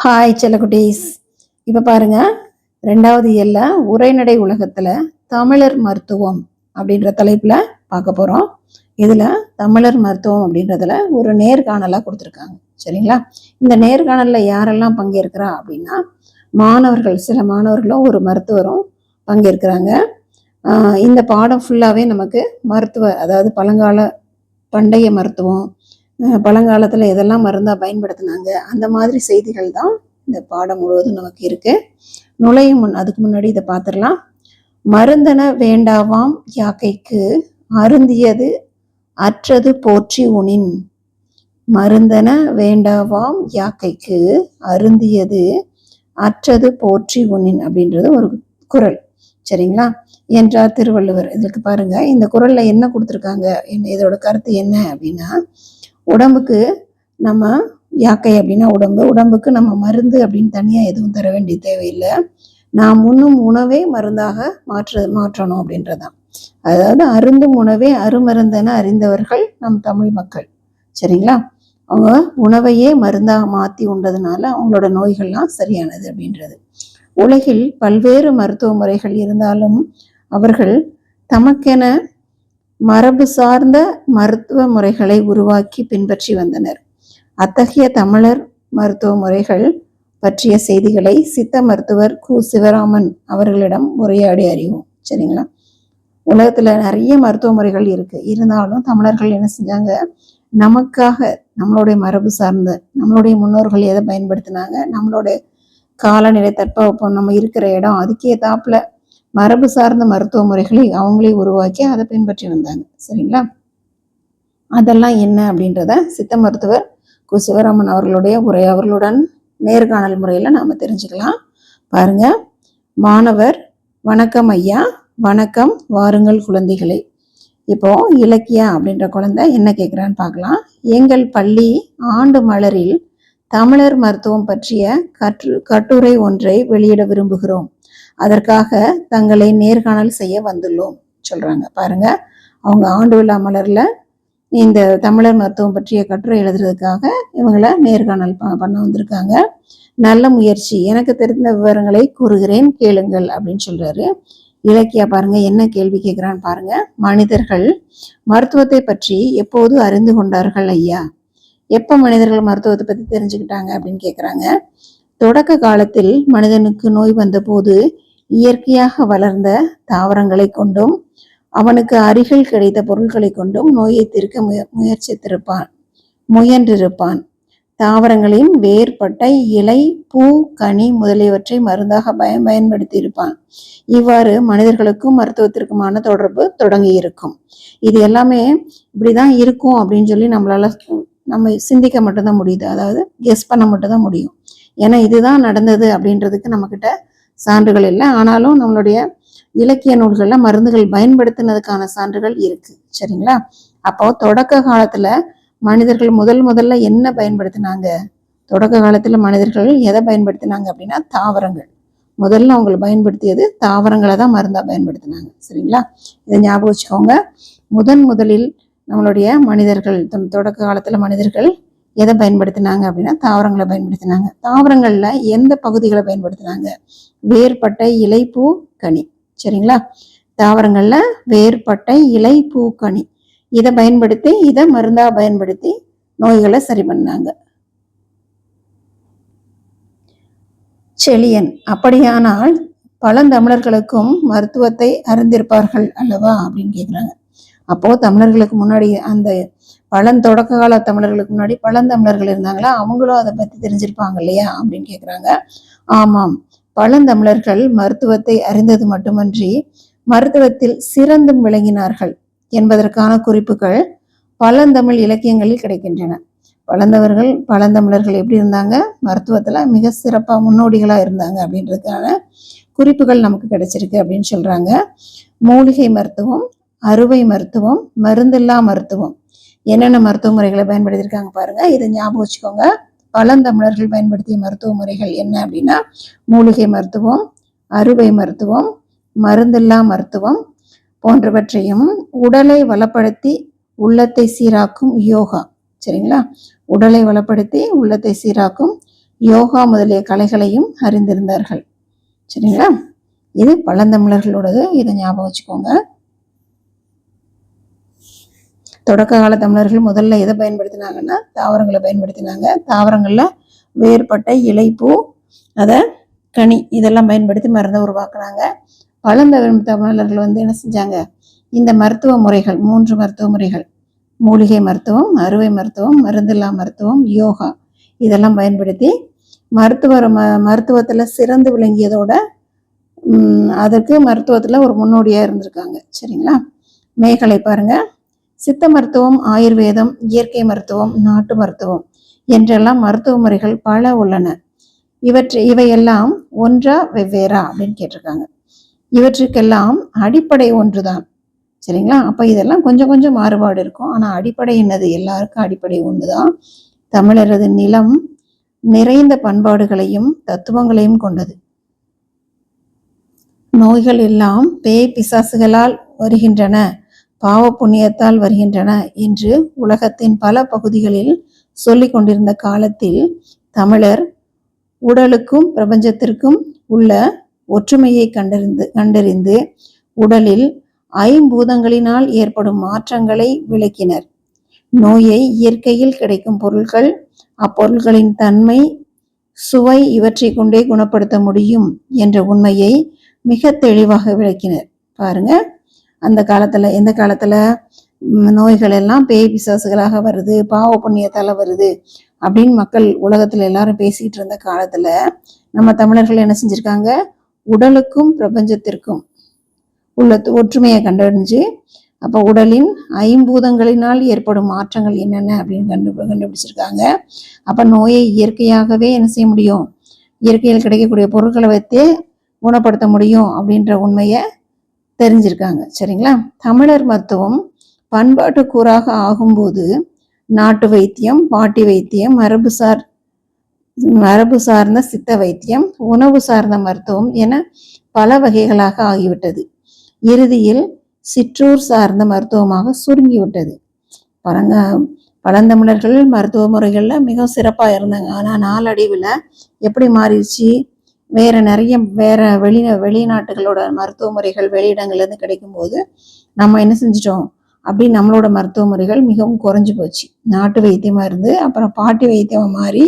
Hi செல்லகுட்டீஸ் இப்போ பாருங்க ரெண்டாவது இயல்ல உரைநடை உலகத்தில் தமிழர் மருத்துவம் அப்படின்ற தலைப்பில் பார்க்க போகிறோம் இதில் தமிழர் மருத்துவம் அப்படின்றதுல ஒரு நேர்காணலாக கொடுத்துருக்காங்க. சரிங்களா? இந்த நேர்காணலில் யாரெல்லாம் பங்கேற்கிறா அப்படின்னா மாணவர்கள் சில மாணவர்களும் ஒரு மருத்துவரும் பங்கேற்கிறாங்க. இந்த பாடம் ஃபுல்லாகவே நமக்கு மருத்துவ அதாவது பழங்கால பண்டைய மருத்துவம் பழங்காலத்தில் எதெல்லாம் மருந்தாக பயன்படுத்தினாங்க அந்த மாதிரி செய்திகள் தான் இந்த பாடம் முழுவதும் நமக்கு இருக்கு. நுழையும் முன் அதுக்கு முன்னாடி இதை பார்த்துடலாம் மருந்தன வேண்டாவாம் யாக்கைக்கு அருந்தியது அற்றது போற்றி உனின். மருந்தன வேண்டாவாம் யாக்கைக்கு அருந்தியது அற்றது போற்றி உன்னின் அப்படின்றது ஒரு குறள் சரிங்களா? என்றார் திருவள்ளுவர். இதுக்கு பாருங்க இந்த குறள்ல என்ன கொடுத்துருக்காங்க? என்ன இதோட கருத்து என்ன அப்படின்னா உடம்புக்கு நம்ம யாக்கை அப்படின்னா உடம்பு உடம்புக்கு நம்ம மருந்து அப்படின்னு தனியாக எதுவும் தர வேண்டிய தேவையில்லை. நாம் உண்ணும் உணவே மருந்தாக மாற்ற மாற்றணும் அப்படின்றதான் அதாவது அருந்தும் உணவே அருமருந்தென அறிந்தவர்கள் நம் தமிழ் மக்கள். சரிங்களா? அவங்க உணவையே மருந்தாக மாற்றி உண்டதுனால அவங்களோட நோய்கள்லாம் சரியானது அப்படின்றது. உலகில் பல்வேறு மருத்துவ முறைகள் இருந்தாலும் அவர்கள் தமக்கென மரபு சார்ந்த மருத்துவ முறைகளை உருவாக்கி பின்பற்றி வந்தனர். அத்தகைய தமிழர் மருத்துவ முறைகள் பற்றிய செய்திகளை சித்த மருத்துவர் கு. சிவராமன் அவர்களிடம் உரையாடி அறிவோம். சரிங்களா? உலகத்துல நிறைய மருத்துவ முறைகள் இருக்கு. இருந்தாலும் தமிழர்கள் என்ன செஞ்சாங்க? நமக்காக நம்மளுடைய மரபு சார்ந்த நம்மளுடைய முன்னோர்கள் எதை பயன்படுத்தினாங்க? நம்மளுடைய காலநிலை தட்பவெப்பம் நம்ம இருக்கிற இடம் அதுக்கே தாப்புல மரபு சார்ந்த மருத்துவ முறைகளை அவங்களே உருவாக்கி அதை பின்பற்றி வந்தாங்க. சரிங்களா? அதெல்லாம் என்ன அப்படின்றத சித்த மருத்துவர் கு. சிவராமன் அவர்களுடைய உரை அவர்களுடன் நேர்காணல் முறையில் நாம் தெரிஞ்சுக்கலாம். பாருங்க. மாணவர் வணக்கம் ஐயா. வணக்கம். வாருங்கள் குழந்தைகளை. இப்போ இலக்கியா அப்படின்ற குழந்தை என்ன கேட்குறான்னு பார்க்கலாம். எங்கள் பள்ளி ஆண்டு மலரில் தமிழர் மருத்துவம் பற்றிய கற்று கட்டுரை ஒன்றை வெளியிட விரும்புகிறோம். அதற்காக தங்களை நேர்காணல் செய்ய வந்துள்ளோம் சொல்றாங்க. பாருங்க அவங்க ஆண்டு விழா மலர்ல இந்த தமிழர் மருத்துவம் பற்றிய கட்டுரை எழுதுறதுக்காக இவங்களை நேர்காணல் ப- பண்ண வந்திருக்காங்க. நல்ல முயற்சி எனக்கு தெரிந்த விவரங்களை கூறுகிறேன் கேளுங்கள் அப்படின்னு சொல்றாரு. இலக்கியா பாருங்க என்ன கேள்வி கேட்கிறான்னு பாருங்க. மனிதர்கள் மருத்துவத்தை பற்றி எப்போது அறிந்து கொண்டார்கள் ஐயா? எப்ப மனிதர்கள் மருத்துவத்தை பத்தி தெரிஞ்சுக்கிட்டாங்க அப்படின்னு கேக்குறாங்க. தொடக்க காலத்தில் மனிதனுக்கு நோய் வந்தபோது இயற்கையாக வளர்ந்த தாவரங்களை கொண்டும் அவனுக்கு அருகில் கிடைத்த பொருட்களை கொண்டும் நோயை தீர்க்க முய முயற்சித்திருப்பான் முயன்றிருப்பான். தாவரங்களின் வேர் பட்டை இலை பூ கனி முதலியவற்றை மருந்தாக பயன் பயன்படுத்தி இருப்பான் இவ்வாறு மனிதர்களுக்கும் மருத்துவத்திற்குமான தொடர்பு தொடங்கி இருக்கும் இது எல்லாமே இப்படிதான் இருக்கும் அப்படின்னு சொல்லி நம்மளால நம்ம சிந்திக்க மட்டும்தான் முடியுது. அதாவது கெஸ் பண்ண மட்டும்தான் முடியும். ஏன்னா இதுதான் நடந்தது அப்படின்றதுக்கு நம்மக்கிட்ட சான்றுகள் இல்லை. ஆனாலும் நம்மளுடைய இலக்கிய நூல்கள்ல மருந்துகள் பயன்படுத்தினதுக்கான சான்றுகள் இருக்கு. சரிங்களா? அப்போ தொடக்க காலத்துல மனிதர்கள் முதல் முதல்ல என்ன பயன்படுத்தினாங்க? தொடக்க காலத்துல மனிதர்கள் எதை பயன்படுத்தினாங்க அப்படின்னா தாவரங்கள். முதல்ல அவங்களை பயன்படுத்தியது தாவரங்களை தான் மருந்தா பயன்படுத்தினாங்க. சரிங்களா? இதை ஞாபகம் வச்சுக்கோங்க. முதன் முதலில் நம்மளுடைய மனிதர்கள் தொடக்க காலத்துல மனிதர்கள் எதை பயன்படுத்தினாங்க அப்படின்னா தாவரங்களை பயன்படுத்தினாங்க. தாவரங்கள்ல எந்த பகுதிகளை பயன்படுத்தினாங்க? வேர்பட்டை இலை பூ கனி. சரிங்களா? தாவரங்கள்ல வேர்பட்டை இலை பூ கனி. இதை பயன்படுத்தி இதை மருந்தா பயன்படுத்தி நோய்களை சரி பண்ணாங்க. செழியன் அப்படியானால் பழந்தமிழர்களுக்கும் மருத்துவத்தை அறிந்திருப்பார்கள் அல்லவா? அப்படின்னு கேக்குறாங்க. அப்போ தமிழர்களுக்கு முன்னாடி அந்த பழந்தொடக்க கால தமிழர்களுக்கு முன்னாடி பழந்தமிழர்கள் இருந்தாங்களா? அவங்களும் அதை பத்தி தெரிஞ்சிருப்பாங்க இல்லையா? அப்படின்னு கேக்குறாங்க. ஆமாம். பழந்தமிழர்கள் மருத்துவத்தை அறிந்தது மட்டுமன்றி மருத்துவத்தில் சிறந்தும் விளங்கினார்கள் என்பதற்கான குறிப்புகள் பழந்தமிழ் இலக்கியங்களில் கிடைக்கின்றன. பழந்தவர்கள் பழந்தமிழர்கள் எப்படி இருந்தாங்க? மருத்துவத்துல மிக சிறப்பா முன்னோடிகளா இருந்தாங்க அப்படின்றதுக்கான குறிப்புகள் நமக்கு கிடைச்சிருக்கு அப்படின்னு சொல்றாங்க. மூலிகை மருத்துவம் அறுவை மருத்துவம் மருந்தில்லா மருத்துவம். என்னென்ன மருத்துவ முறைகளை பயன்படுத்தியிருக்காங்க பாருங்க. இதை ஞாபகம் வச்சுக்கோங்க. பழந்தமிழர்கள் பயன்படுத்திய மருத்துவ முறைகள் என்ன அப்படின்னா மூலிகை மருத்துவம் அறுவை மருத்துவம் மருந்தில்லா மருத்துவம் போன்றவற்றையும் உடலை வளப்படுத்தி உள்ளத்தை சீராக்கும் யோகா. சரிங்களா? உடலை வளப்படுத்தி உள்ளத்தை சீராக்கும் யோகா முதலிய கலைகளையும் அறிந்திருந்தார்கள். சரிங்களா? இது பழந்தமிழர்களோடது. இதை ஞாபகம் வச்சுக்கோங்க. தொடக்க கால தமிழர்கள் முதல்ல எதை பயன்படுத்தினாங்கன்னா தாவரங்களை பயன்படுத்தினாங்க. தாவரங்களில் வேறுபட்ட இலைப்பூ அதை கனி இதெல்லாம் பயன்படுத்தி மருந்தை உருவாக்குனாங்க பழம்பெரும் தமிழர்கள் வந்து என்ன செஞ்சாங்க? இந்த மருத்துவ முறைகள் மூன்று மருத்துவ முறைகள். மூலிகை மருத்துவம் அறுவை மருத்துவம் மருந்தில்லா மருத்துவம் யோகா இதெல்லாம் பயன்படுத்தி மருத்துவ ம மருத்துவத்தில் சிறந்து விளங்கியதோட அதற்கு மருத்துவத்தில் ஒரு முன்னோடியாக இருந்திருக்காங்க. சரிங்களா? மேகலை பாருங்கள் சித்த மருத்துவம் ஆயுர்வேதம் இயற்கை மருத்துவம் நாட்டு மருத்துவம் என்றெல்லாம் மருத்துவ முறைகள் பல உள்ளன. இவற்றை இவையெல்லாம் ஒன்றா வெவ்வேறா அப்படின்னு கேட்டிருக்காங்க. இவற்றுக்கெல்லாம் அடிப்படை ஒன்றுதான். சரிங்களா? அப்போ இதெல்லாம் கொஞ்சம் கொஞ்சம் மாறுபாடு இருக்கும். ஆனால் அடிப்படை என்னது? எல்லாருக்கும் அடிப்படை ஒன்று தான் தமிழரது நிலம் நிறைந்த பண்பாடுகளையும் தத்துவங்களையும் கொண்டது. நோய்கள் எல்லாம் பேய் பிசாசுகளால் வருகின்றன. பாவ புண்ணியத்தால் வருகின்றன என்று உலகத்தின் பல பகுதிகளில் சொல்லிக் கொண்டிருந்த காலத்தில் தமிழர் உடலுக்கும் பிரபஞ்சத்திற்கும் உள்ள ஒற்றுமையை கண்டறிந்து கண்டறிந்து உடலில் ஐம்பூதங்களினால் ஏற்படும் மாற்றங்களை விளக்கினர். நோயை இயற்கையில் கிடைக்கும் பொருட்கள் அப்பொருள்களின் தன்மை சுவை இவற்றை கொண்டே குணப்படுத்த முடியும் என்ற உண்மையை மிக தெளிவாக விளக்கினர். பாருங்க. அந்த காலத்துல எந்த காலத்துல நோய்கள் எல்லாம் பேய் பிசாசுகளாக வருது பாவ புண்ணியத்தால வருது அப்படின்னு மக்கள் உலகத்துல எல்லாரும் பேசிக்கிட்டு இருந்த காலத்துல நம்ம தமிழர்கள் என்ன செஞ்சிருக்காங்க? உடலுக்கும் பிரபஞ்சத்திற்கும் உள்ள ஒற்றுமையை கண்டறிஞ்சு அப்போ உடலின் ஐம்பூதங்களினால் ஏற்படும் மாற்றங்கள் என்னென்ன அப்படின்னு கண்டு கண்டுபிடிச்சிருக்காங்க. அப்போ நோயை இயற்கையாகவே என்ன செய்ய முடியும்? இயற்கையில் கிடைக்கக்கூடிய பொருட்களை வைத்தே குணப்படுத்த முடியும் அப்படின்ற உண்மையை தெரிஞ்சிருக்காங்க. சரிங்களா? தமிழர் மருத்துவம் பண்பாட்டு கூறாக ஆகும்போது நாட்டு வைத்தியம் பாட்டி வைத்தியம் மரபுசார் மரபு சார்ந்த சித்த வைத்தியம் உணவு சார்ந்த மருத்துவம் என பல வகைகளாக ஆகிவிட்டது. இறுதியில் சிற்றூர் சார்ந்த மருத்துவமாக சுருங்கிவிட்டது. பழங்க பழந்தமிழர்கள் மருத்துவ முறைகளில் மிகவும் சிறப்பாக இருந்தாங்க. ஆனால் நாளடைவில் எப்படி மாறிடுச்சு? வேற நிறைய வேற வெளி வெளிநாட்டுகளோட மருத்துவ முறைகள் வெளியிடங்கள்லேருந்து கிடைக்கும் போது நம்ம என்ன செஞ்சிட்டோம்? அப்படி நம்மளோட மருத்துவ முறைகள் மிகவும் குறைஞ்சி போச்சு. நாட்டு வைத்தியமாக இருந்து அப்புறம் பாட்டி வைத்தியமாக மாறி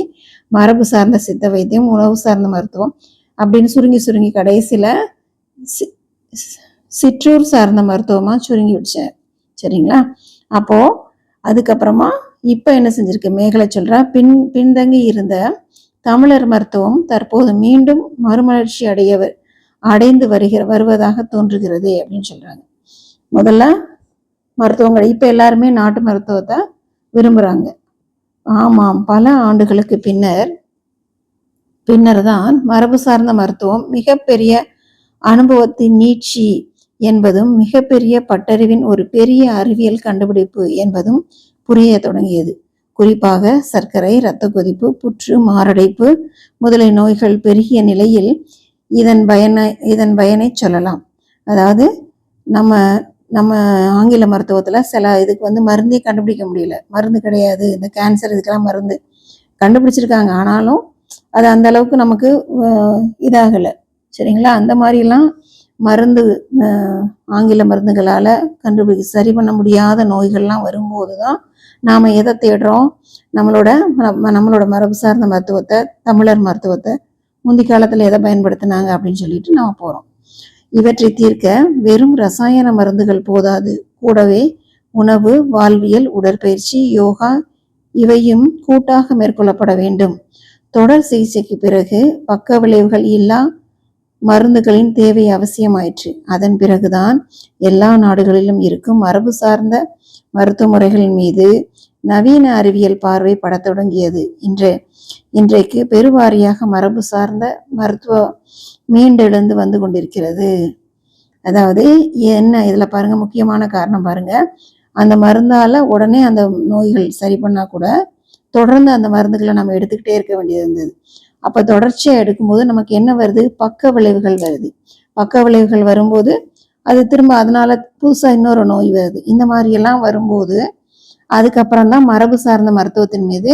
மரபு சார்ந்த சித்த வைத்தியம் உணவு சார்ந்த மருத்துவம் அப்படின்னு சுருங்கி சுருங்கி கடைசியில் சிற்றூர் சார்ந்த மருத்துவமாக சுருங்கி விடுச்சேன் சரிங்களா? அப்போது அதுக்கப்புறமா இப்போ என்ன செஞ்சிருக்கு? மேகலை சொல்கிறா பின் பின்தங்கி இருந்த தமிழர் மருத்துவம் தற்போது மீண்டும் மறுமலர்ச்சி அடையவர் அடைந்து வருகிற வருவதாக தோன்றுகிறது அப்படின்னு சொல்றாங்க. முதல்ல மருத்துவங்கள் இப்போ எல்லாருமே நாட்டு மருத்துவத்தை விரும்புகிறாங்க ஆமாம் பல ஆண்டுகளுக்கு பின்னர் பின்னர் தான் மரபு சார்ந்த மருத்துவம் மிகப்பெரிய அனுபவத்தின் நீட்சி என்பதும் மிகப்பெரிய பட்டறிவின் ஒரு பெரிய அறிவியல் கண்டுபிடிப்பு என்பதும் புரிய தொடங்கியது. குறிப்பாக சர்க்கரை இரத்த கொதிப்பு புற்று மாரடைப்பு முதலிய நோய்கள் பெருகிய நிலையில் இதன் பயனை இதன் பயனை சொல்லலாம். அதாவது நம்ம நம்ம ஆங்கில மருத்துவத்தில் சில இதுக்கு வந்து மருந்தே கண்டுபிடிக்க முடியல. மருந்து கிடையாது. இந்த கேன்சர் இதுக்கெல்லாம் மருந்து கண்டுபிடிச்சிருக்காங்க. ஆனாலும் அது அந்த அளவுக்கு நமக்கு இதாகலை. சரிங்களா? அந்த மாதிரிலாம் மருந்து ஆங்கில மருந்துகளால் கண்டுபிடி சரி பண்ண முடியாத நோய்கள்லாம் வரும்போது தான் நாம் எதை தேடுறோம்? நம்மளோட நம்மளோட மரபு சார்ந்த மருத்துவத்தை தமிழர் மருத்துவத்தை முந்தி காலத்தில் எதை பயன்படுத்தினாங்க அப்படின்னு சொல்லிட்டு நாம் போகிறோம் இவற்றை தீர்க்க வெறும் ரசாயன மருந்துகள் போதாது. கூடவே உணவு வாழ்வியல் உடற்பயிற்சி யோகா இவையும் கூட்டாக மேற்கொள்ளப்பட வேண்டும். தொடர் சிகிச்சைக்கு பிறகு பக்க விளைவுகள் இல்லா மருந்துகளின் தேவை அவசியமாயிற்று. அதன் பிறகுதான் எல்லா நாடுகளிலும் இருக்கும் மரபு சார்ந்த மருத்துவ முறைகளின் மீது நவீன அறிவியல் பார்வை படத் தொடங்கியது. இன்று இன்றைக்கு பெருவாரியாக மரபு சார்ந்த மருத்துவ மீண்டெழுந்து வந்து கொண்டிருக்கிறது. அதாவது என்ன இதில் பாருங்க முக்கியமான காரணம் பாருங்க. அந்த மருந்தால் உடனே அந்த நோய்கள் சரி பண்ணால் கூட தொடர்ந்து அந்த மருந்துகளை நம்ம எடுத்துக்கிட்டே இருக்க வேண்டியது இருந்தது. அப்போ தொடர்ச்சியாக எடுக்கும்போது நமக்கு என்ன வருது? பக்க விளைவுகள் வருது. பக்க விளைவுகள் வரும்போது அது திரும்ப அதனால புதுசாக இன்னொரு நோய் வருது. இந்த மாதிரியெல்லாம் வரும்போது அதுக்கப்புறம் தான் மரபு சார்ந்த மருத்துவத்தின் மீது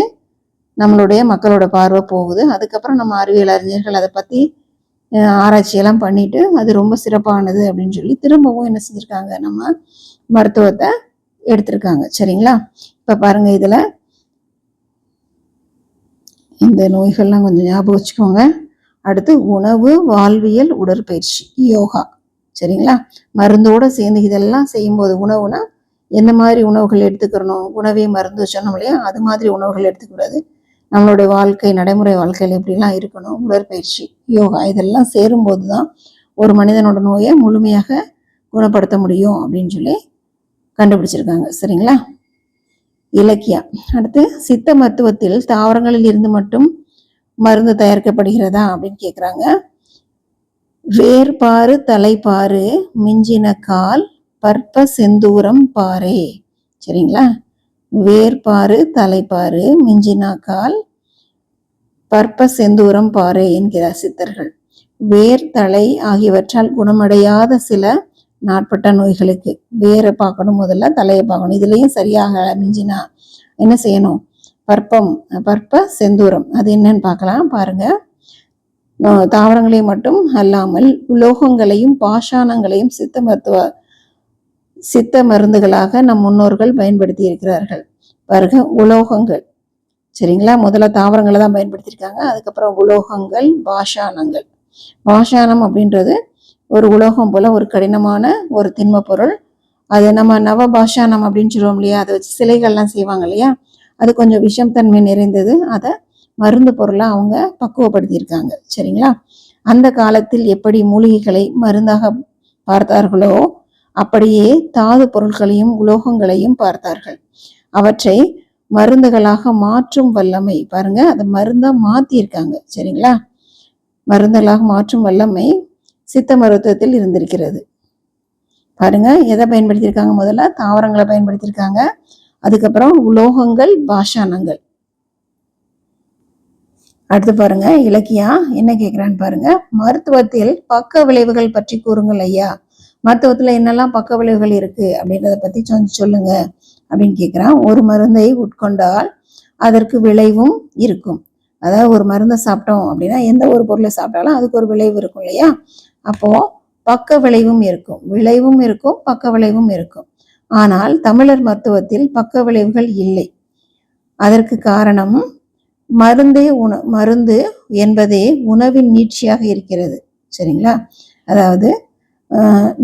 நம்மளுடைய மக்களோட பார்வை போகுது. அதுக்கப்புறம் நம்ம அறிவியல் அறிஞர்கள் அதை பற்றி ஆராய்ச்சியெல்லாம் பண்ணிட்டு அது ரொம்ப சிறப்பானது அப்படின்னு சொல்லி திரும்பவும் என்ன செஞ்சுருக்காங்க? நம்ம மருத்துவத்தை எடுத்திருக்காங்க. சரிங்களா? இப்போ பாருங்கள் இதில் இந்த நோய்கள்லாம் கொஞ்சம் ஞாபகம் வச்சுக்கோங்க. அடுத்து உணவு வாழ்வியல் உடற்பயிற்சி யோகா. சரிங்களா? மருந்தோட சேர்ந்து இதெல்லாம் செய்யும்போது உணவுனா எந்த மாதிரி உணவுகள் எடுத்துக்கிறணும்? உணவே மருந்து சொன்னோம் இல்லையா? அது மாதிரி உணவுகள் எடுத்துக்கூடாது நம்மளுடைய வாழ்க்கை நடைமுறை வாழ்க்கையில் எப்படிலாம் இருக்கணும். உடற்பயிற்சி யோகா இதெல்லாம் சேரும்போது தான் ஒரு மனிதனோட நோயை முழுமையாக குணப்படுத்த முடியும் அப்படின்னு சொல்லி கண்டுபிடிச்சிருக்காங்க. சரிங்களா? இலக்கியம். அடுத்து சித்த மருத்துவத்தில் தாவரங்களில் இருந்து மட்டும் மருந்து தயாரிக்கப்படுகிறதா அப்படின்னு கேட்குறாங்க வேர்பாறு தலைப்பாறு மிஞ்சின கால் பற்ப செந்தூரம் பாறே. சரிங்களா? வேர்பாறு தலைப்பாறு மிஞ்சினா கால் பற்ப செந்தூரம் பாறை என்கிறார் சித்தர்கள். வேர் தலை ஆகியவற்றால் குணமடையாத சில நாட்பட்ட நோய்களுக்கு வேரை பார்க்கணும் முதல்ல தலையை பார்க்கணும். இதுலேயும் சரியாக மிஞ்சினா என்ன செய்யணும்? பற்பம் பற்ப செந்தூரம். அது என்னன்னு பார்க்கலாம். பாருங்க. தாவரங்களை மட்டும் அல்லாமல் உலோகங்களையும் பாஷாணங்களையும் சித்த மருத்துவ சித்த மருந்துகளாக நம் முன்னோர்கள் பயன்படுத்தி இருக்கிறார்கள். பாருங்க உலோகங்கள். சரிங்களா? முதல்ல தாவரங்களை தான் பயன்படுத்தியிருக்காங்க. அதுக்கப்புறம் உலோகங்கள் பாஷாணங்கள். பாஷாணம் அப்படின்றது ஒரு உலோகம் போல் ஒரு கடினமான ஒரு திண்ம பொருள். அது நம்ம நவபாஷானம் அப்படின்னு சொல்லுவோம் இல்லையா? அதை வச்சு சிலைகள்லாம் செய்வாங்க இல்லையா? அது கொஞ்சம் விஷம் தன்மை நிறைந்தது. அதை மருந்து பொருளாக அவங்க பக்குவப்படுத்தியிருக்காங்க. சரிங்களா? அந்த காலத்தில் எப்படி மூலிகைகளை மருந்தாக பார்த்தார்களோ அப்படியே தாது பொருட்களையும் உலோகங்களையும் பார்த்தார்கள். அவற்றை மருந்துகளாக மாற்றும் வல்லமை. பாருங்க அதை மருந்தாக மாற்றியிருக்காங்க சரிங்களா? மருந்துகளாக மாற்றும் வல்லமை சித்த மருத்துவத்தில் இருந்திருக்கிறது. பாருங்க எதை பயன்படுத்தியிருக்காங்க? முதல்ல தாவரங்களை பயன்படுத்தியிருக்காங்க. அதுக்கப்புறம் உலோகங்கள் பாஷானங்கள் அடுத்து பாருங்க இலக்கியா என்ன கேட்குறான்னு பாருங்க. மருத்துவத்தில் பக்க விளைவுகள் பற்றி கூறுங்கள் ஐயா. மருத்துவத்துல என்னெல்லாம் பக்க விளைவுகள் இருக்கு அப்படின்றத பத்தி கொஞ்சம் சொல்லுங்க அப்படின்னு கேட்குறான் ஒரு மருந்தை உட்கொண்டால் அதற்கு விளைவும் இருக்கும். அதாவது ஒரு மருந்தை சாப்பிட்டோம் அப்படின்னா எந்த ஒரு பொருளை சாப்பிட்டாலும் அதுக்கு ஒரு விளைவு இருக்கும் இல்லையா? அப்போ பக்க விளைவும் இருக்கும். விளைவும் இருக்கும் பக்க விளைவும் இருக்கும். ஆனால் தமிழர் மருத்துவத்தில் பக்க விளைவுகள் இல்லை. அதற்கு காரணம் மருந்தே உண மருந்து என்பதே உணவின் நீட்சியாக இருக்கிறது. சரிங்களா? அதாவது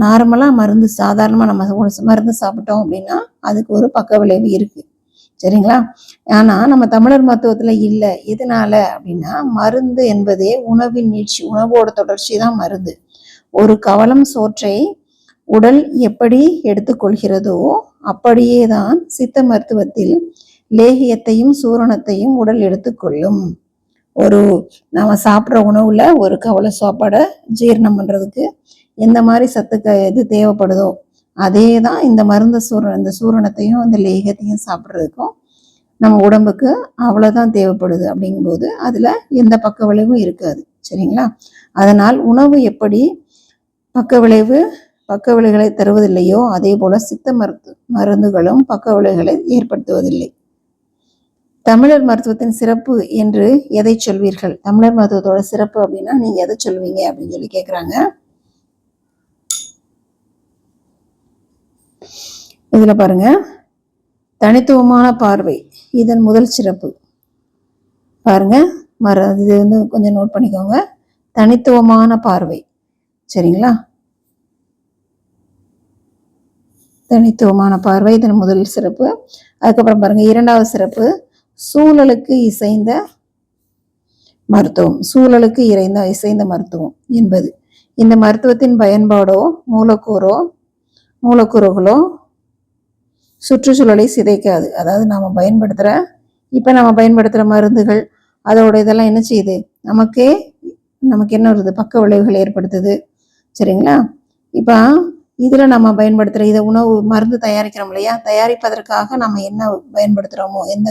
நார்மலாக மருந்து சாதாரணமாக நம்ம மருந்து சாப்பிட்டோம் அப்படின்னா அதுக்கு ஒரு பக்க விளைவு இருக்குது சரிங்களா? ஆனால் நம்ம தமிழர் மருத்துவத்தில் இல்லை. எதனால அப்படின்னா மருந்து என்பதே உணவின் நீட்சி உணவோட தொடர்ச்சி தான் மருந்து. ஒரு கவலம் சோற்றை உடல் எப்படி எடுத்துக்கொள்கிறதோ அப்படியே தான் சித்த மருத்துவத்தில் லேகியத்தையும் சூரணத்தையும் உடல் எடுத்துக்கொள்ளும். ஒரு நம்ம சாப்பிட்ற உணவில் ஒரு கவலை சாப்பாடை ஜீரணம் பண்ணுறதுக்கு எந்த மாதிரி சத்துக்க இது தேவைப்படுதோ அதே தான் இந்த மருந்து சூர இந்த சூரணத்தையும் இந்த லேகத்தையும் சாப்பிட்றதுக்கும் நம்ம உடம்புக்கு அவ்வளோதான் தேவைப்படுது அப்படிங்கும்போது அதில் எந்த பக்க விளைவும் இருக்காது. சரிங்களா? அதனால் உணவு எப்படி பக்க விளைவு பக்க விளைவுகளை தருவதில்லையோ அதே போல சித்த மருத்து மருந்துகளும் பக்க விளைவுகளை ஏற்படுத்துவதில்லை. தமிழர் மருத்துவத்தின் சிறப்பு என்று எதை சொல்வீர்கள்? தமிழர் மருத்துவத்தோட சிறப்பு அப்படின்னா நீங்க எதை சொல்வீங்க அப்படின்னு சொல்லி கேட்குறாங்க இதில் பாருங்க. தனித்துவமான பார்வை இதன் முதல் சிறப்பு. பாருங்க மர இது வந்து கொஞ்சம் நோட் பண்ணிக்கோங்க. தனித்துவமான பார்வை. சரிங்களா? தனித்துவமான பார்வை இதன் முதல் சிறப்பு. அதுக்கப்புறம் பாருங்க இரண்டாவது சிறப்பு. சூழலுக்கு இசைந்த மருத்துவம். சூழலுக்கு இறைந்த இசைந்த மருத்துவம் என்பது. இந்த மருத்துவத்தின் பயன்பாடோ மூலக்கூறோ மூலக்கூறுகளோ சுற்றுச்சூழலை சிதைக்காது. அதாவது நாம் பயன்படுத்துகிற இப்போ நம்ம பயன்படுத்துகிற மருந்துகள் அதோட இதெல்லாம் என்ன செய்யுது? நமக்கே நமக்கு என்ன வருது? பக்க விளைவுகள் ஏற்படுத்துது. சரிங்களா? இப்போ இதில் நம்ம பயன்படுத்துகிற இதை உணவு மருந்து தயாரிக்கிறோம் இல்லையா? தயாரிப்பதற்காக நம்ம என்ன பயன்படுத்துகிறோமோ எந்த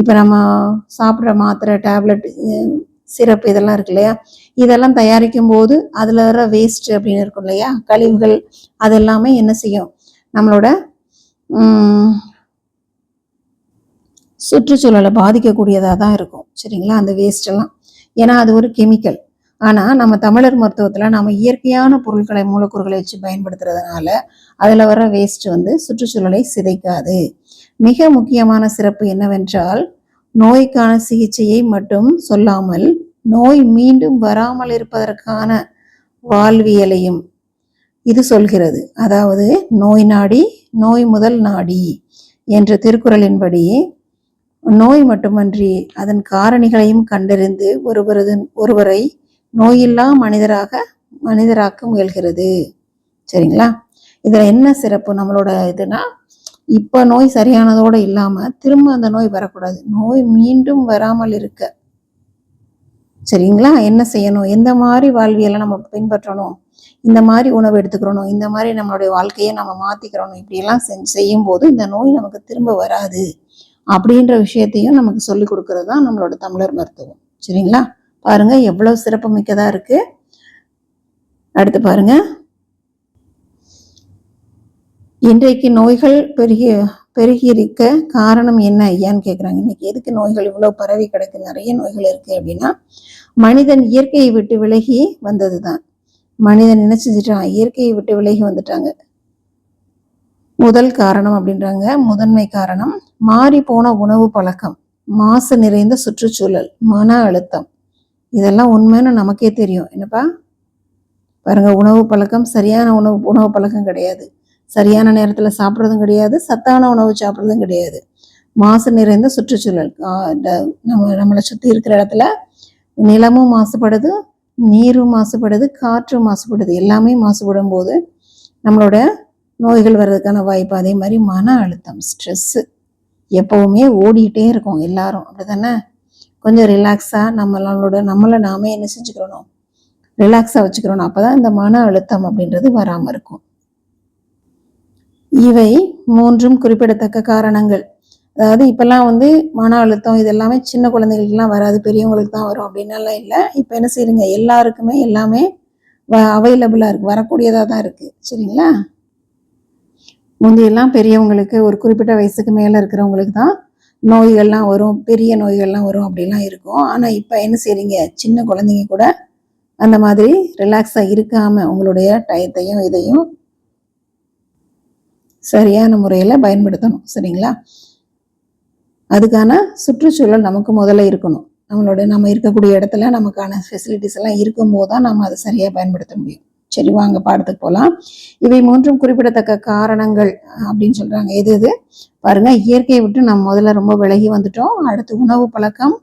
இப்போ நம்ம சாப்பிட்ற மாத்திரை டேப்லெட் சிறப்பு இதெல்லாம் இருக்கு இல்லையா? இதெல்லாம் தயாரிக்கும் போது அதில் வர வேஸ்ட் அப்படின்னு இருக்கும் இல்லையா? கழிவுகள் அதெல்லாமே என்ன செய்யும்? நம்மளோட சுற்றுச்சூழலை பாதிக்கக்கூடியதாக தான் இருக்கும். சரிங்களா? அந்த வேஸ்ட் எல்லாம். ஏன்னா அது ஒரு கெமிக்கல் ஆனால் நம்ம தமிழர் மருத்துவத்தில் நம்ம இயற்கையான பொருட்களை மூலக்கூறுகளை வச்சு பயன்படுத்துறதுனால அதில் வர வேஸ்ட் வந்து சுற்றுச்சூழலை சிதைக்காது. மிக முக்கியமான சிறப்பு என்னவென்றால் நோய்க்கான சிகிச்சையை மட்டும் சொல்லாமல் நோய் மீண்டும் வராமல் இருப்பதற்கான வாழ்வியலையும் இது சொல்கிறது. அதாவது நோய் நாடி நோய் முதல் நாடி என்ற திருக்குறளின்படி நோய் மட்டுமன்றி அதன் காரணிகளையும் கண்டறிந்து ஒருவரது ஒருவரை நோயில்லா மனிதராக மனிதராக்க முயல்கிறது. சரிங்களா? இதுல என்ன சிறப்பு நம்மளோட இதுனா இப்ப நோய் சரியானதோட இல்லாம திரும்ப அந்த நோய் வரக்கூடாது. நோய் மீண்டும் வராமல் இருக்க. சரிங்களா? என்ன செய்யணும்? எந்த மாதிரி வாழ்வியலை நம்ம பின்பற்றணும்? இந்த மாதிரி உணவு எடுத்துக்கிறணும்? இந்த மாதிரி நம்மளுடைய வாழ்க்கையை நம்ம மாத்திக்கிறணும்? இப்படியெல்லாம் செஞ்சு செய்யும் போது இந்த நோய் நமக்கு திரும்ப வராது. அப்படின்ற விஷயத்தையும் நமக்கு சொல்லி கொடுக்கறது தான் நம்மளோட தமிழர் மருத்துவம். சரிங்களா? பாருங்க எவ்வளவு சிறப்பு மிக்கதா இருக்கு. அடுத்து பாருங்க. இன்றைக்கு நோய்கள் பெருகி பெருகி இருக்க காரணம் என்ன ஐயான்னு கேட்குறாங்க இன்னைக்கு எதுக்கு நோய்கள் இவ்வளவு பரவி கிடக்கு? நிறைய நோய்கள் இருக்கு அப்படின்னா மனிதன் இயற்கையை விட்டு விலகி வந்தது தான் மனிதன் என்ன செஞ்சிட்டான் இயற்கையை விட்டு விலகி வந்துட்டாங்க. முதல் காரணம் அப்படின்றாங்க. முதன்மை காரணம் மாறி போன உணவு பழக்கம் மாசு நிறைந்த சுற்றுச்சூழல் மன அழுத்தம். இதெல்லாம் உண்மைன்னு நமக்கே தெரியும். என்னப்பா? பாருங்க உணவு பழக்கம் சரியான உணவு உணவு பழக்கம் கிடையாது. சரியான நேரத்தில் சாப்பிட்றதும் கிடையாது சத்தான உணவு சாப்பிட்றதும் கிடையாது. மாசு நிறைந்த சுற்றுச்சூழல். இந்த நம்ம நம்மளை சுற்றி இருக்கிற இடத்துல நிலமும் மாசுபடுது நீரும் மாசுபடுது காற்றும் மாசுபடுது. எல்லாமே மாசுபடும் போது நம்மளோட நோய்கள் வர்றதுக்கான வாய்ப்பு அதே மாதிரி மன அழுத்தம் ஸ்ட்ரெஸ்ஸு எப்பவுமே ஓடிக்கிட்டே இருக்கும் எல்லாரும். அப்படிதானே கொஞ்சம் ரிலாக்ஸாக நம்மளோட நம்மளை நாமே என்ன செஞ்சுக்கிறணும் ரிலாக்ஸாக வச்சுக்கிறோம் அப்பதான் இந்த மன அழுத்தம் அப்படின்றது வராமல் இருக்கும். இவை மூன்றும் குறிப்பிடத்தக்க காரணங்கள். அதாவது இப்போல்லாம் வந்து மன அழுத்தம் இது எல்லாமே சின்ன குழந்தைகளுக்குலாம் வராது பெரியவங்களுக்கு தான் வரும் அப்படின்னலாம் இல்லை. இப்போ என்ன செய்யுங்க எல்லாருக்குமே எல்லாமே வ அவைலபிளாக இருக்குது வரக்கூடியதாக தான் இருக்குது சரிங்களா? முந்தையெல்லாம் பெரியவங்களுக்கு ஒரு குறிப்பிட்ட வயசுக்கு மேலே இருக்கிறவங்களுக்கு தான் நோய்கள்லாம் வரும் பெரிய நோய்கள்லாம் வரும் அப்படிலாம் இருக்கும். ஆனால் இப்போ என்ன செய்கிறீங்க சின்ன குழந்தைங்க கூட அந்த மாதிரி ரிலாக்ஸாக இருக்காமல் உங்களுடைய டயத்தையும் இதையும் சரியான முறையில் பயன்படுத்தணும். சரிங்களா? அதுக்கான சுற்றுச்சூழல் நமக்கு முதல்ல இருக்கணும். நம்மளோட நம்ம இருக்கக்கூடிய இடத்துல நமக்கான ஃபெசிலிட்டிஸ் எல்லாம் இருக்கும்போது தான் நம்ம அதை சரியாக பயன்படுத்த முடியும். சரி வாங்க பாடத்துக்கு போகலாம் இவை மூன்றும் குறிப்பிடத்தக்க காரணங்கள் அப்படின்னு சொல்றாங்க. எது எது? பாருங்க இயற்கையை விட்டு நம்ம முதல்ல ரொம்ப விலகி வந்துட்டோம். அடுத்து உணவு பழக்கம்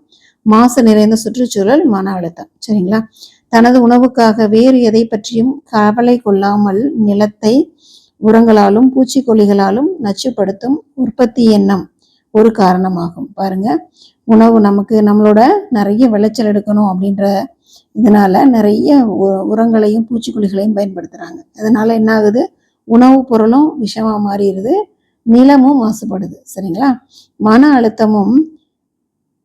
மாசு நிறைந்த சுற்றுச்சூழல் மன அழுத்தம். சரிங்களா? தனது உணவுக்காக வேறு எதை பற்றியும் கவலை கொள்ளாமல் நிலத்தை உரங்களாலும் பூச்சிக்கொல்லிகளாலும் நச்சுப்படுத்தும் உற்பத்தி எண்ணம் ஒரு காரணமாகும். பாருங்க உணவு நமக்கு நம்மளோட நிறைய விளைச்சல் எடுக்கணும் அப்படின்ற இதனால் நிறைய உ- உரங்களையும் பூச்சிக்கொல்லிகளையும் பயன்படுத்துகிறாங்க அதனால் என்ன ஆகுது உணவுப் பொருளும் விஷமாக மாறிடுது நிலமும் மாசுபடுது சரிங்களா? மன அழுத்தமும்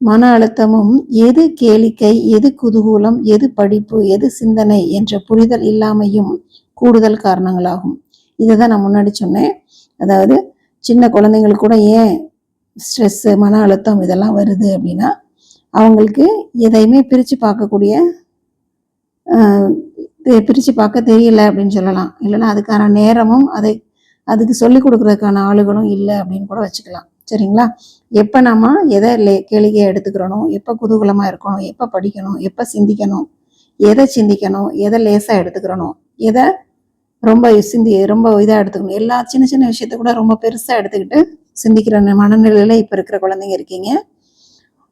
மன அழுத்தமும் எது கேளிக்கை எது குதூகூலம் எது படிப்பு எது சிந்தனை என்ற புரிதல் இல்லாமையும் கூடுதல் காரணங்களாகும். இதை தான் நான் முன்னாடி சொன்னேன். அதாவது சின்ன குழந்தைங்களுக்கு கூட ஏன் ஸ்ட்ரெஸ்ஸு மன அழுத்தம் இதெல்லாம் வருது அப்படின்னா அவங்களுக்கு எதையுமே பிரித்து பார்க்கக்கூடிய பிரித்து பார்க்க தெரியல அப்படின்னு சொல்லலாம். இல்லைன்னா அதுக்கான நேரமும் அதை அதுக்கு சொல்லி கொடுக்குறதுக்கான ஆளுகளும் இல்லை அப்படின்னு கூட வச்சுக்கலாம். சரிங்களா? எப்போ நம்ம எதை லே கேளிக்கையை எடுத்துக்கிறணும்? எப்போ குதூகலமாக இருக்கணும்? எப்போ படிக்கணும்? எப்போ சிந்திக்கணும்? எதை சிந்திக்கணும்? எதை லேசாக எடுத்துக்கிறணும்? எதை ரொம்ப சிந்தி ரொம்ப இதாக எடுத்துக்கணும்? எல்லா சின்ன சின்ன விஷயத்த கூட ரொம்ப பெருசாக எடுத்துக்கிட்டு சிந்திக்கிற ந- இப்போ இருக்கிற குழந்தைங்க இருக்கீங்க.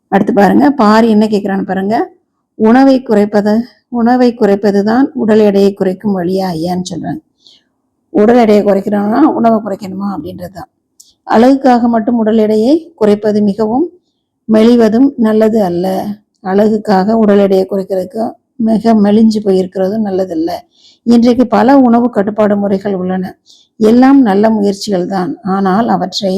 அடுத்து பாருங்கள் பாரி என்ன கேட்குறான்னு பாருங்கள் உணவை குறைப்பது உணவை குறைப்பது தான் உடல் எடையை குறைக்கும் வழியா ஐயான்னு சொல்றாங்க. உடல் எடையை குறைக்கணும்னா உணவை குறைக்கணுமா அப்படின்றது தான் அழகுக்காக மட்டும் உடல் எடையை குறைப்பது மிகவும் மெலிவதும் நல்லது அல்ல. அழகுக்காக உடல் எடையை குறைக்கிறதுக்கு மிக மெலிஞ்சு போயிருக்கிறதும் நல்லதல்ல. இன்றைக்கு பல உணவு கட்டுப்பாடு முறைகள் உள்ளன. எல்லாம் நல்ல முயற்சிகள் தான் ஆனால் அவற்றை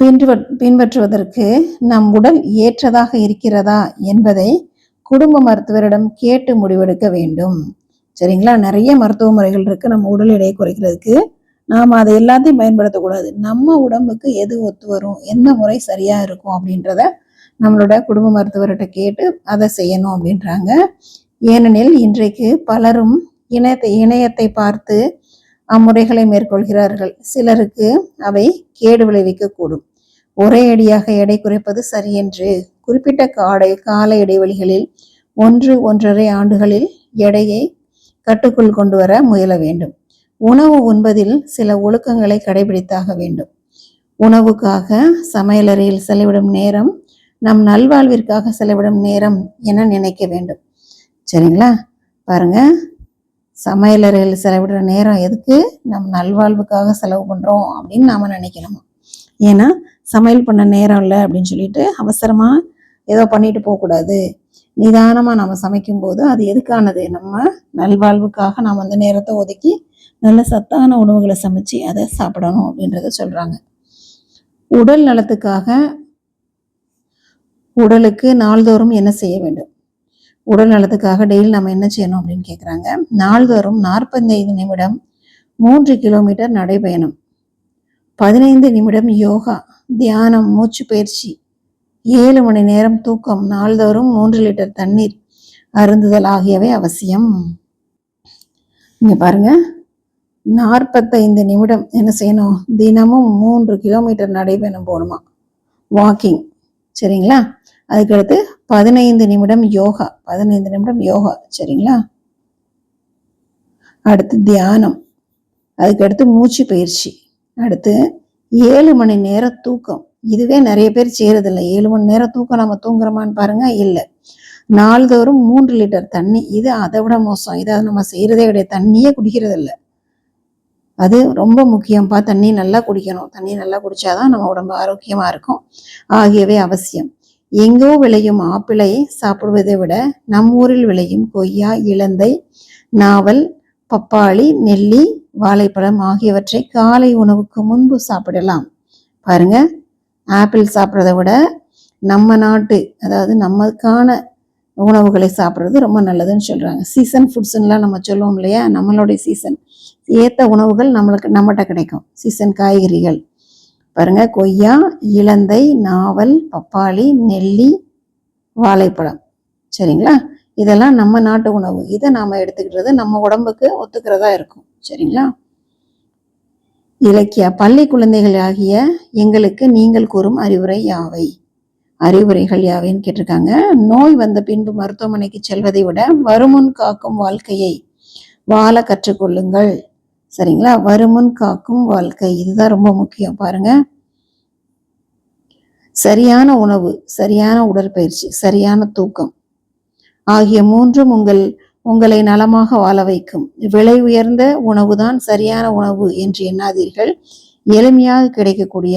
பின்பற்ற பின்பற்றுவதற்கு நம் உடல் ஏற்றதாக இருக்கிறதா என்பதை குடும்ப மருத்துவரிடம் கேட்டு முடிவெடுக்க வேண்டும். சரிங்களா? நிறைய மருத்துவ முறைகள் இருக்கு. நம்ம உடல் எடையை குறைக்கிறதுக்கு நாம் அதை எல்லாத்தையும் பயன்படுத்தக்கூடாது. நம்ம உடம்புக்கு எது ஒத்து வரும்? எந்த முறை சரியா இருக்கும்? அப்படின்றத நம்மளோட குடும்ப மருத்துவர்கிட்ட கேட்டு அதை செய்யணும் அப்படின்றாங்க. ஏனெனில் இன்றைக்கு பலரும் இணையத்தை இணையத்தை பார்த்து அம்முறைகளை மேற்கொள்கிறார்கள். சிலருக்கு அவை கேடு விளைவிக்கக்கூடும். ஒரே அடியாக எடை குறைப்பது சரியென்று குறிப்பிட்ட காடை கால இடைவெளிகளில் ஒன்று ஒன்றரை ஆண்டுகளில் எடையை கட்டுக்குள் கொண்டு வர முயல வேண்டும். உணவு உண்பதில் சில ஒழுக்கங்களை கடைபிடித்தாக வேண்டும். உணவுக்காக சமையலறையில் செலவிடும் நேரம் நம் நல்வாழ்விற்காக செலவிடும் நேரம் என நினைக்க வேண்டும். சரிங்களா? பாருங்க. சமையலறையில் செலவிடுற நேரம் எதுக்கு? நம் நல்வாழ்வுக்காக செலவு பண்றோம் அப்படின்னு நாம நினைக்கணும்? ஏன்னா சமையல் பண்ண நேரம் இல்லை அப்படின்னு சொல்லிட்டு அவசரமாக ஏதோ பண்ணிட்டு போகக்கூடாது நிதானமாக நம்ம சமைக்கும்போது அது எதுக்கானது? நம்ம நல்வாழ்வுக்காக நாம் அந்த நேரத்தை ஒதுக்கி நல்ல சத்தான உணவுகளை சமைச்சு அதை சாப்பிடணும் அப்படின்றத சொல்கிறாங்க உடல் நலத்துக்காக உடலுக்கு நாள்தோறும் என்ன செய்ய வேண்டும்? உடல் நலத்துக்காக டெய்லி நம்ம என்ன செய்யணும் அப்படின்னு கேட்குறாங்க நாள்தோறும் நாற்பத்தைந்து நிமிடம் மூன்று கிலோமீட்டர் நடைபயணம். பதினைந்து நிமிடம் யோகா தியானம் மூச்சு பயிற்சி ஏழு மணி நேரம் தூக்கம் நாள்தோறும் மூன்று லிட்டர் தண்ணீர் அருந்துதல் ஆகியவை அவசியம். இங்க பாருங்க. நாற்பத்தைந்து நிமிடம் என்ன செய்யணும்? தினமும் மூன்று கிலோமீட்டர் நடைபயணம் போகணுமா? வாக்கிங். சரிங்களா? அதுக்கடுத்து பதினைந்து நிமிடம் யோகா பதினைந்து நிமிடம் யோகா. சரிங்களா? அடுத்து தியானம். அதுக்கடுத்து மூச்சு பயிற்சி. அடுத்து ஏழு மணி நேரம் தூக்கம். இதுவே நிறைய பேர் செய்கிறதில்ல ஏழு மணி நேரம் தூக்கம் நம்ம தூங்குறோமான்னு பாருங்க இல்லை. நாள்தோறும் மூன்று லிட்டர் தண்ணி. இது அதை விட மோசம். இதை நம்ம செய்யறதே கிடையாது. தண்ணியே குடிக்கிறதில்ல. அது ரொம்ப முக்கியம்ப்பா தண்ணி நல்லா குடிக்கணும். தண்ணி நல்லா குடிச்சாதான் நம்ம உடம்பு ஆரோக்கியமா இருக்கும். ஆகியவை அவசியம். எங்கோ விளையும் ஆப்பிளை சாப்பிடுவதை விட நம் ஊரில் விளையும் கொய்யா இலந்தை நாவல் பப்பாளி நெல்லி வாழைப்பழம் ஆகியவற்றை காலை உணவுக்கு முன்பு சாப்பிடலாம். பாருங்க ஆப்பிள் சாப்பிட்றத விட நம்ம நாட்டு அதாவது நமக்கான உணவுகளை சாப்பிட்றது ரொம்ப நல்லதுன்னு சொல்கிறாங்க சீசன் ஃபுட்ஸ்லாம் நம்ம சொல்லுவோம் இல்லையா? நம்மளுடைய சீசன் ஏற்ற உணவுகள் நம்மளுக்கு நம்மகிட்ட கிடைக்கும். சீசன் காய்கறிகள். பாருங்க கொய்யா இலந்தை நாவல் பப்பாளி நெல்லி வாழைப்பழம். சரிங்களா? இதெல்லாம் நம்ம நாட்டு உணவு. இதை நாம எடுத்துக்கிட்டது நம்ம உடம்புக்கு ஒத்துக்கிறதா இருக்கும். சரிங்களா? இலக்கியா பள்ளி குழந்தைகள் ஆகிய எங்களுக்கு நீங்கள் கூறும் அறிவுரை யாவை? அறிவுரைகள் யாவைன்னு கேட்டிருக்காங்க. நோய் வந்த பின்பு மருத்துவமனைக்கு செல்வதை விட வருமுன் காக்கும் வாழ்க்கையை வாழ கற்றுக்கொள்ளுங்கள். சரிங்களா? வருமுன் காக்கும் வாழ்க்கை. இதுதான் ரொம்ப முக்கியம். பாருங்க. சரியான உணவு சரியான உடற்பயிற்சி சரியான தூக்கம். ஆகிய மூன்றும் உங்கள் உங்களை நலமாக வாழ வைக்கும். விலை உயர்ந்த உணவுதான் சரியான உணவு என்று எண்ணாதீர்கள். எளிமையாக கிடைக்கக்கூடிய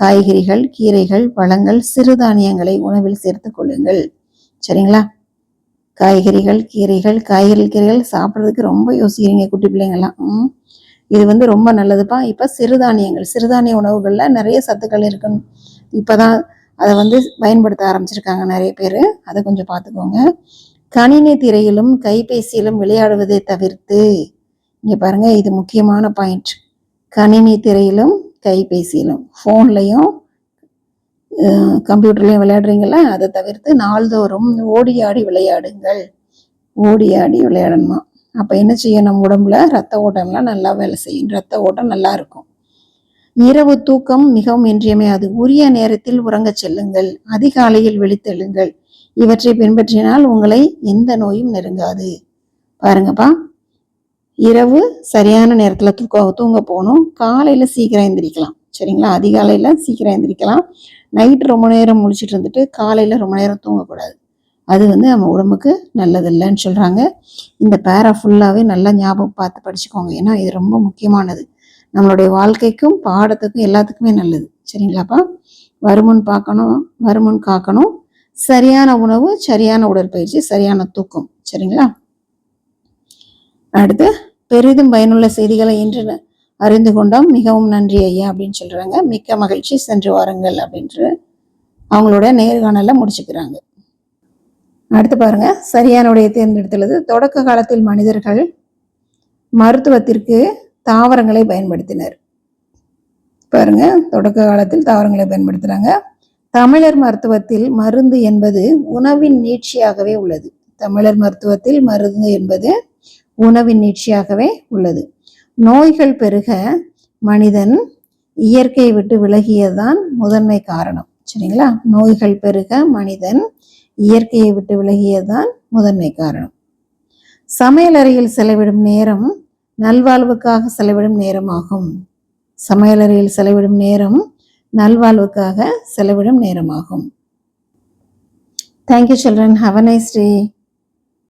காய்கறிகள் கீரைகள் பழங்கள் சிறுதானியங்களை உணவில் சேர்த்துக் கொள்ளுங்கள். சரிங்களா? காய்கறிகள் கீரைகள் காய்கறி கீரைகள் சாப்பிட்றதுக்கு ரொம்ப யோசிக்கிறீங்க குட்டி பிள்ளைங்கள்லாம். இது வந்து ரொம்ப நல்லதுப்பா. இப்போ சிறுதானியங்கள் சிறுதானிய உணவுகள்ல நிறைய சத்துக்கள் இருக்குன்னு. இப்போதான் அதை வந்து பயன்படுத்த ஆரம்பிச்சிருக்காங்க நிறைய பேர். அதை கொஞ்சம் பார்த்துக்கோங்க. கணினி திரையிலும் கைபேசியிலும் விளையாடுவதை தவிர்த்து இங்கே பாருங்கள் இது முக்கியமான பாயிண்ட் கணினி திரையிலும் கைபேசியிலும் ஃபோன்லையும் கம்ப்யூட்டர்லையும் விளையாடுறீங்களா அதை தவிர்த்து நாள்தோறும் ஓடி ஆடி விளையாடுங்கள். ஓடி ஆடி விளையாடணுமா. அப்போ என்ன செய்யும் நம்ம உடம்புல ரத்த ஓட்டம்லாம் நல்லா வேலை செய்யும். ரத்த ஓட்டம் நல்லா இருக்கும். இரவு தூக்கம் மிகவும் இன்றியமையாது. உரிய நேரத்தில் உறங்கச் செல்லுங்கள். அதிகாலையில் விழித்தெழுங்கள். இவற்றை பின்பற்றினால் உங்களை எந்த நோயும் நெருங்காது. பாருங்கப்பா. இரவு சரியான நேரத்தில் தூக்க தூங்க போகணும். காலையில் சீக்கிரம் எந்திரிக்கலாம். சரிங்களா? அதிகாலையில் சீக்கிரம் எந்திரிக்கலாம். நைட்டு ரொம்ப நேரம் முழிச்சிட்டு இருந்துட்டு காலையில் ரொம்ப நேரம் தூங்கக்கூடாது. அது வந்து நம்ம உடம்புக்கு நல்லதில்லைன்னு சொல்கிறாங்க இந்த பேரா ஃபுல்லாகவே நல்லா ஞாபகம் பார்த்து படிச்சுக்கோங்க. ஏன்னா இது ரொம்ப முக்கியமானது. நம்மளுடைய வாழ்க்கைக்கும் பாடத்துக்கும் எல்லாத்துக்குமே நல்லது. சரிங்களாப்பா? வருமுன் பார்க்கணும் வருமுன் காக்கணும். சரியான உணவு சரியான உடற்பயிற்சி சரியான தூக்கம். சரிங்களா? அடுத்து பெரிதும் பயனுள்ள செய்திகளை இன்று அறிந்து கொண்டோம். மிகவும் நன்றி ஐயா அப்படின்னு சொல்றாங்க. மிக்க மகிழ்ச்சி. சென்று வாருங்கள் அப்படின்ட்டு அவங்களோட நேர்காணல முடிச்சுக்கிறாங்க. அடுத்து பாருங்க. சரியான உடைய தேர்ந்தெடுத்துள்ளது. தொடக்க காலத்தில் மனிதர்கள் மருத்துவத்திற்கு தாவரங்களை பயன்படுத்தினர். பாருங்க தொடக்க காலத்தில் தாவரங்களை பயன்படுத்துறாங்க. தமிழர் மருத்துவத்தில் மருந்து என்பது உணவின் நீட்சியாகவே உள்ளது. தமிழர் மருத்துவத்தில் மருந்து என்பது உணவின் நீட்சியாகவே உள்ளது. நோய்கள் பெருக மனிதன் இயற்கையை விட்டு விலகியதுதான் முதன்மை காரணம். சரிங்களா? நோய்கள் பெருக மனிதன் இயற்கையை விட்டு விலகியதுதான் முதன்மை காரணம். சமையலறையில் செலவிடும் நேரம் நல்வாழ்வுக்காக செலவிடும் நேரமாகும். சமையலறையில் செலவிடும் நேரம் நல்வாழ்வுக்காக செலவிடும் நேரமாகும். Thank you children have a nice day